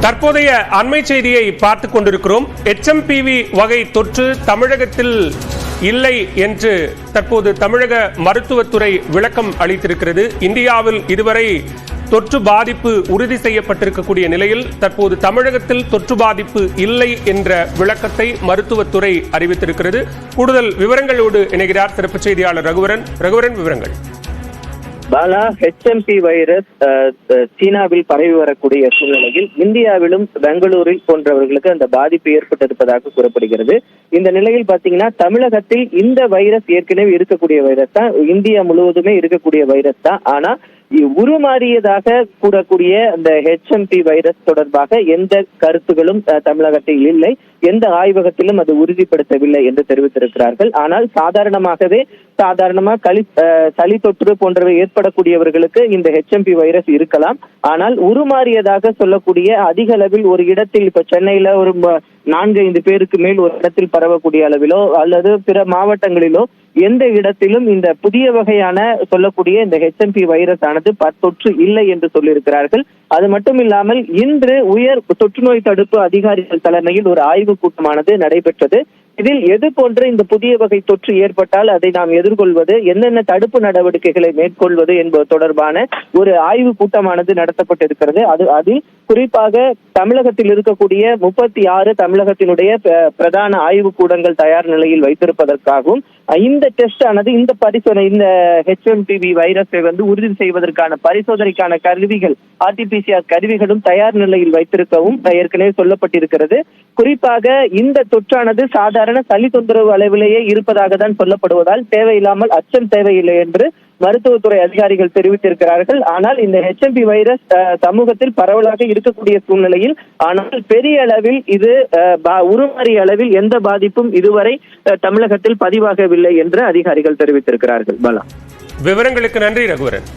தற்போதைய அண்மை செய்தியை பார்த்துக் கொண்டிருக்கிறோம். எச்எம்பிவி வகை தொற்று தமிழகத்தில் இல்லை என்று தற்போது தமிழக மருத்துவத்துறை விளக்கம் அளித்திருக்கிறது. இந்தியாவில் இதுவரை தொற்று பாதிப்பு உறுதி செய்யப்பட்டிருக்கக்கூடிய நிலையில் தற்போது தமிழகத்தில் தொற்று பாதிப்பு இல்லை என்ற விளக்கத்தை மருத்துவத்துறை அறிவித்திருக்கிறது. கூடுதல் விவரங்களோடு இணைகிறார் சிறப்பு செய்தியாளர் ரகுவரன். ரகுவரன் விவரங்கள். பாலா ஹெச்எம்பி வைரஸ் அஹ், சீனாவில் பரவி வரக்கூடிய சூழ்நிலையில் இந்தியாவிலும் பெங்களூரில் போன்றவர்களுக்கு அந்த பாதிப்பு ஏற்பட்டிருப்பதாக கூறப்படுகிறது. இந்த நிலையில் பாத்தீங்கன்னா தமிழகத்தில் இந்த வைரஸ் ஏற்கனவே இருக்கக்கூடிய வைரஸ் தான் இந்தியா முழுவதுமே இருக்கக்கூடிய வைரஸ் தான். ஆனா உருமாறியதாக கூறக்கூடிய அந்த ஹெச்எம்பி வைரஸ் தொடர்பாக எந்த கருத்துகளும் தமிழகத்தில் இல்லை. எந்த ஆய்வகத்திலும் அது உறுதிப்படுத்தவில்லை என்று தெரிவித்திருக்கிறார்கள். ஆனால் சாதாரணமாகவே சாதாரணமா களி அஹ், சளி தொற்று போன்றவை ஏற்படக்கூடியவர்களுக்கு இந்த ஹெச்எம்பி வைரஸ் இருக்கலாம். ஆனால் உருமாறியதாக சொல்லக்கூடிய அதிக அளவில் ஒரு இடத்தில் இப்ப சென்னையில ஒரு நான்கு ஐந்து பேருக்கு மேல் ஒரு இடத்தில் பரவக்கூடிய அளவிலோ அல்லது பிற மாவட்டங்களிலோ எந்த இடத்திலும் இந்த புதிய வகையான சொல்லக்கூடிய இந்த ஹெச்எம்பி வைரஸ் ஆனது தொற்று இல்லை என்று சொல்லியிருக்கிறார்கள். அது மட்டும் இல்லாமல் இன்று உயர் தொற்றுநோய் தடுப்பு அதிகாரிகள் தலைமையில் ஒரு ஆய்வு கூட்டமானது நடைபெற்றது. இதில் எது போன்ற இந்த புதிய வகை தொற்று ஏற்பட்டால் அதை நாம் எதிர்கொள்வது என்னென்ன தடுப்பு நடவடிக்கைகளை மேற்கொள்வது என்பது தொடர்பான ஒரு ஆய்வு கூட்டமானது நடத்தப்பட்டிருக்கிறது. அது அதில் குறிப்பாக தமிழகத்தில் இருக்கக்கூடிய முப்பத்தி ஆறு தமிழகத்தினுடைய பிரதான ஆய்வு கூடங்கள் தயார் நிலையில் வைத்திருப்பதற்காகவும் இந்த டெஸ்ட் ஆனது இந்த பரிசோதனை இந்த ஹெச்எம்பிவி வைரஸை வந்து உறுதி செய்வதற்கான பரிசோதனைக்கான கருவிகள் ஆர்டிபிசிஆர் கருவிகளும் தயார் நிலையில் வைத்திருக்கவும் ஏற்கனவே சொல்லப்பட்டிருக்கிறது. குறிப்பாக இந்த தொற்றானது சாதாரண சளி தொந்தரவு அளவிலேயே இருப்பதாக தான் சொல்லப்படுவதால் தேவையில்லாமல் அச்சம் தேவையில்லை என்று மருத்துவத்துறை அதிகாரிகள் தெரிவித்திருக்கிறார்கள். ஆனால் இந்த ஹெச்எம்பி வைரஸ் சமூகத்தில் பரவலாக இருக்கக்கூடிய சூழ்நிலையில் ஆனால் பெரிய அளவில் இது உருமாறிய அளவில் எந்த பாதிப்பும் இதுவரை தமிழகத்தில் பதிவாகவில்லை என்று அதிகாரிகள் தெரிவித்திருக்கிறார்கள். பலா. விவரங்களுக்கு நன்றி ரகுவரன்.